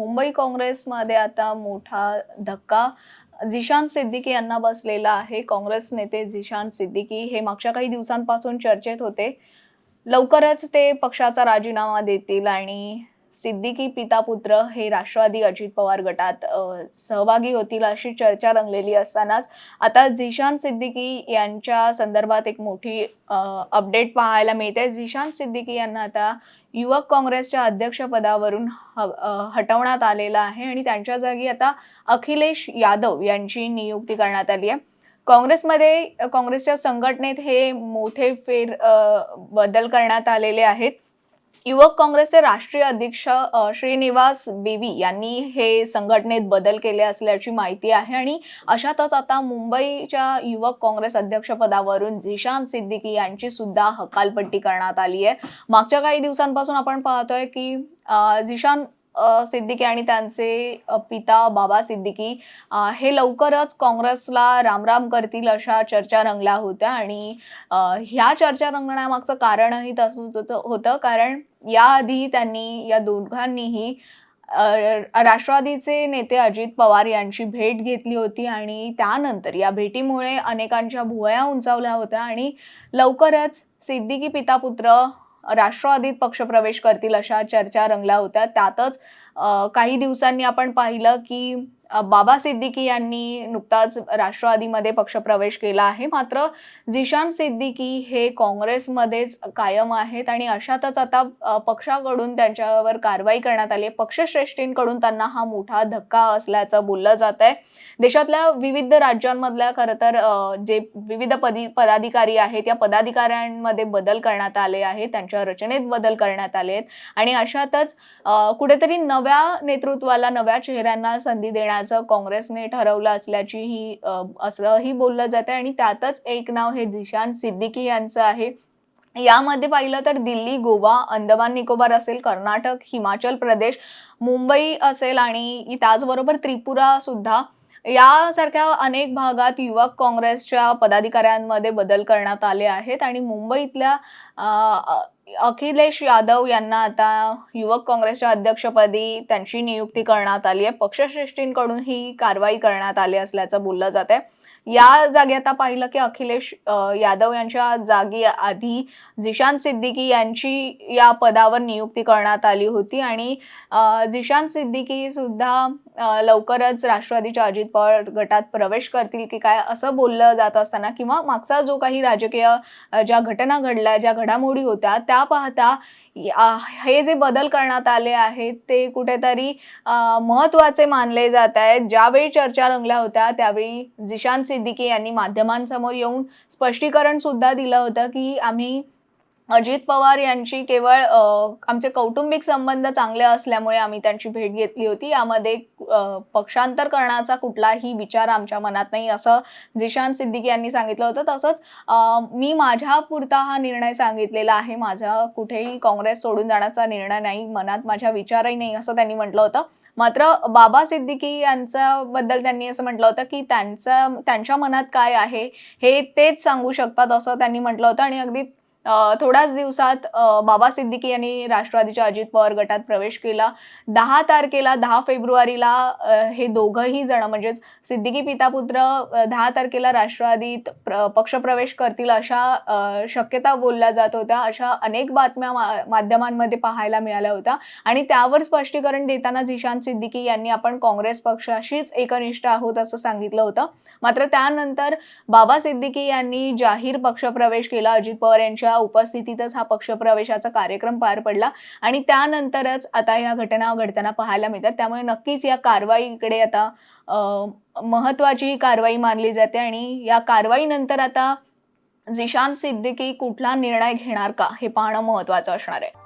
मुंबई काँग्रेसमध्ये आता मोठा धक्का झिशान सिद्दीकी यांना बसलेला आहे. काँग्रेस नेते झिशान सिद्दीकी हे मागच्या काही दिवसांपासून चर्चेत होते. लवकरच ते पक्षाचा राजीनामा देतील आणि सिद्दीकी पिता पुत्र हे राष्ट्रवादी अजित पवार गटात सहभागी होतील अशी चर्चा रंगलेली असतानाच आता झिशान सिद्दीकी यांच्या संदर्भात एक मोठी अपडेट पाहायला मिळते. झिशान सिद्दीकी यांना आता युवक काँग्रेसच्या अध्यक्षपदावरून ह- हटवण्यात आलेलं आहे आणि त्यांच्या जागी आता अखिलेश यादव यांची नियुक्ती करण्यात आली आहे. काँग्रेसमध्ये काँग्रेसच्या संघटनेत हे मोठे फेर बदल करण्यात आलेले आहेत. युवक काँग्रेसचे राष्ट्रीय अध्यक्ष श्रीनिवास बेबी यांनी हे संघटनेत बदल केले असल्याची माहिती आहे आणि अशातच आता मुंबईच्या युवक काँग्रेस अध्यक्षपदावरून झिशान सिद्दीकी यांची सुद्धा हकालपट्टी करण्यात आली आहे. मागच्या काही दिवसांपासून आपण पाहतोय की झिशान सिद्दीकी आणि त्यांचे पिता बाबा सिद्दीकी हे लवकरच काँग्रेसला रामराम करतील अशा चर्चा रंगल्या होत्या आणि ह्या चर्चा रंगण्यामागचं कारणही तसंच होतं कारण याआधी त्यांनी या दोघांनीही राष्ट्रवादीचे नेते अजित पवार यांची भेट घेतली होती आणि त्यानंतर या भेटीमुळे अनेकांच्या भुवया उंचावल्या होत्या आणि लवकरच सिद्दीकी पिता पुत्र राष्ट्रवादीत पक्षप्रवेश करतील अशा चर्चा रंगल्या होत्या. त्यातच काही दिवसांनी आपण पाहिलं की बाबा सिद्दीकी यांनी नुकताच राष्ट्रवादीमध्ये पक्षप्रवेश केला आहे. मात्र झिशान सिद्दीकी हे काँग्रेसमध्येच कायम आहेत आणि अशातच आता पक्षाकडून त्यांच्यावर कारवाई करण्यात आली आहे. पक्षश्रेष्ठींकडून त्यांना हा मोठा धक्का असल्याचं बोललं जात आहे. देशातल्या विविध राज्यांमधल्या खरं तर जे विविध पदी पदाधिकारी आहेत या पदाधिकाऱ्यांमध्ये बदल करण्यात आले आहेत. त्यांच्या रचनेत बदल करण्यात आले आहेत. आणि अशातच कुठेतरी नव्या नेतृत्वाला नव्या चेहऱ्यांना संधी देण्यात करण्याचं काँग्रेसने ठरवलं असल्याचीही असंही बोललं जाते आणि त्यातच एक नाव हे झिशान सिद्दीकी यांचं आहे. यामध्ये पाहिलं तर दिल्ली गोवा अंदमान निकोबार असेल कर्नाटक हिमाचल प्रदेश मुंबई असेल आणि त्याचबरोबर त्रिपुरा सुद्धा. यासारख्या अनेक भागात युवक काँग्रेसच्या पदाधिकाऱ्यांमध्ये बदल करण्यात आले आहेत. आणि मुंबईतल्या अखिलेश यादव यांना आता युवक काँग्रेसच्या अध्यक्षपदी त्यांची नियुक्ती करण्यात आली आहे. पक्षश्रेष्ठींकडून ही कारवाई करण्यात आली असल्याचं बोललं जात आहे या जागी आता पाहिलं की अखिलेश यादव यांच्या जागी आधी जिशांत सिद्दीकी यांची या पदावर नियुक्ती करण्यात आली होती आणि जिशांत सिद्दीकी सुद्धा लवकरच राष्ट्रवादीच्या अजित पवार गटात प्रवेश करतील की काय असं बोललं जात असताना किंवा मागचा जो काही राजकीय ज्या घटना घडल्या ज्या घडामोडी होत्या त्या पाहता या- हे जे बदल करण्यात आले आहेत ते कुठेतरी महत्त्वाचे महत्त्वाचे मानले जात आहेत. ज्यावेळी चर्चा रंगल्या होत्या त्यावेळी जिशांत सिद्दीकी यांनी माध्यमांसमोर येऊन स्पष्टीकरण सुद्धा दिलं होतं की आम्ही अजित पवार यांची केवळ आमचे कौटुंबिक संबंध चांगले असल्यामुळे आम्ही त्यांची भेट घेतली होती. यामध्ये पक्षांतर करण्याचा कुठलाही विचार आमच्या मनात नाही असं जिशान सिद्दीकी यांनी सांगितलं होतं. तसंच मी माझ्या पुरता हा निर्णय सांगितलेला आहे. माझा कुठेही काँग्रेस सोडून जाण्याचा निर्णय नाही. मनात माझ्या विचारही नाही असं त्यांनी म्हटलं होतं. मात्र बाबा सिद्दीकी यांच्याबद्दल त्यांनी असं म्हटलं होतं की त्यांचं त्यांच्या मनात काय आहे हे तेच सांगू शकतात असं त्यांनी म्हटलं होतं. आणि अगदी थोड्याच दिवसात बाबा सिद्दीकी यांनी राष्ट्रवादीच्या अजित पवार गटात प्रवेश केला. दहा तारखेला दहा फेब्रुवारीला हे दोघंही जण म्हणजेच सिद्दीकी पितापुत्र दहा तारखेला राष्ट्रवादीत प्र- पक्षप्रवेश करतील अशा शक्यता बोलल्या जात होत्या. अशा अनेक बातम्या मा- माध्यमांमध्ये पाहायला मिळाल्या होत्या. आणि त्यावर स्पष्टीकरण देताना झिशान सिद्दीकी यांनी आपण काँग्रेस पक्षाशीच एकनिष्ठ आहोत असं सांगितलं होतं. मात्र त्यानंतर बाबा सिद्दीकी यांनी जाहीर पक्षप्रवेश केला. अजित पवार यांच्या उपस्थितीतच हा पक्षप्रवेशाचा कार्यक्रम पार पडला आणि त्यानंतरच आता या घटना घडताना पाहायला मिळतात. त्यामुळे नक्कीच या कारवाईकडे आता महत्वाची कारवाई मानली जाते आणि या कारवाईनंतर आता जिशान सिद्दीकी कुठला निर्णय घेणार का हे पाहणं महत्वाचं असणार आहे.